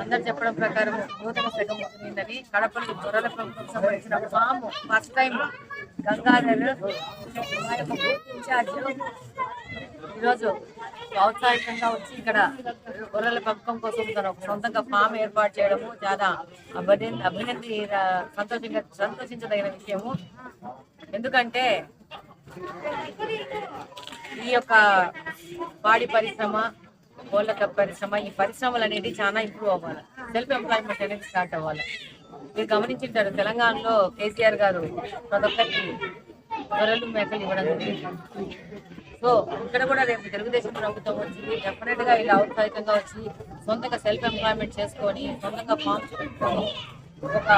అందరు చెప్పడం ప్రకారం నూతన శకం ఉంటుందని కడపలో గొర్రెల పెంపకం సంబంధించిన ఫామ్ ఫస్ట్ టైం గంగాధర్ మా యొక్క బూత్ ఇన్ఛార్జ్ ఈరోజు ఔత్సాహికంగా వచ్చి ఇక్కడ గొర్రెల పెంపకం కోసం తన సొంతంగా ఫామ్ ఏర్పాటు చేయడము చాలా అభిన అభినంది సంతోషంగా సంతోషించదగిన విషయము. ఎందుకంటే ఈ యొక్క పాడి పరిశ్రమ కోళ్ళ పరిశ్రమ ఈ పరిశ్రమలు అనేది చాలా ఇంప్రూవ్ అవ్వాలి. సెల్ఫ్ ఎంప్లాయ్మెంట్ అనేది స్టార్ట్ అవ్వాలి. మీరు గమనించుంటారు తెలంగాణలో కేసీఆర్ గారు ప్రతి ఒక్కరికి గొర్రెలు మేకలు ఇవ్వడం సో ఇక్కడ కూడా రేపు తెలుగుదేశం ప్రభుత్వం వచ్చింది డెఫినెట్గా ఇలా ఔత్సాహికంగా వచ్చి సొంతంగా సెల్ఫ్ ఎంప్లాయ్మెంట్ చేసుకొని సొంతంగా ఫామ్స్ పెట్టుకొని ఒక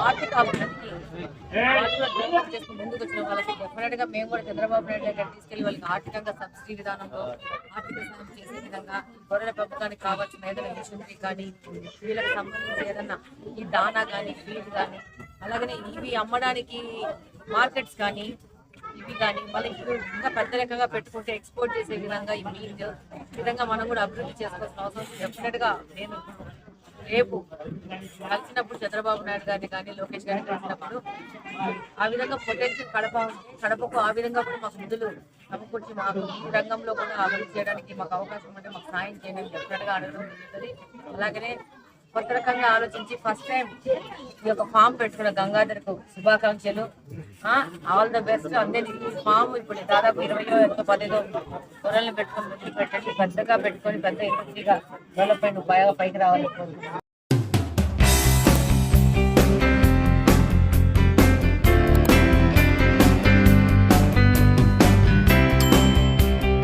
ఆర్థిక అభివృద్ధికి చేసుకుని ముందుకు వచ్చిన వాళ్ళకి డెఫినెట్గా మేము కూడా చంద్రబాబు నాయుడు దగ్గర తీసుకెళ్ళి వాళ్ళకి ఆర్థికంగా సబ్సిడీ విధానంలో ఆర్థిక సాయం చేసే విధంగా గొర్రెల పెంపకానికి కావాల్సిన ఏదైనా మిషనరీ కానీ వీళ్ళకి సంబంధించి ఏదైనా ఈ దానా కానీ ఫీడ్ కానీ అలాగనే ఇవి అమ్మడానికి మార్కెట్స్ కానీ ఇవి కానీ మళ్ళీ ఇప్పుడు ఇంకా పెద్ద రకంగా పెట్టుకుంటే ఎక్స్పోర్ట్ చేసే విధంగా ఈ మీట్ ఈ విధంగా మనం కూడా అభివృద్ధి చేసుకోవాల్సిన అవసరం డెఫినెట్గా నేను రేపు కలిసినప్పుడు చంద్రబాబు నాయుడు గారిని కానీ లోకేష్ గారిని కలిసినప్పుడు ఆ విధంగా పొటెన్షియల్ కడప ఉంది కడపకు ఆ విధంగా కూడా మాకు నిధులు సమకూర్చి మాకు ఈ రంగంలో కూడా అభివృద్ధి చేయడానికి మాకు అవకాశం ఉంటే మాకు సాయం చేయండి డెఫినెట్ అడగడం జరుగుతుంది అలాగనే కొత్త రకంగా ఆలోచించి ఫస్ట్ టైం ఈ యొక్క ఫామ్ పెట్టుకున్న గంగాధర్కు శుభాకాంక్షలు. ఆల్ ద బెస్ట్ అందరి ఫామ్ ఇప్పుడు దాదాపు ఇరవయో ఎంతో పదిహేదో గొర్రెలను పెట్టుకొని పెట్టండి. పెద్దగా పెట్టుకొని పెద్ద ఇండస్ట్రీగా డెవలప్మెంట్ బాగా పైకి రావాలని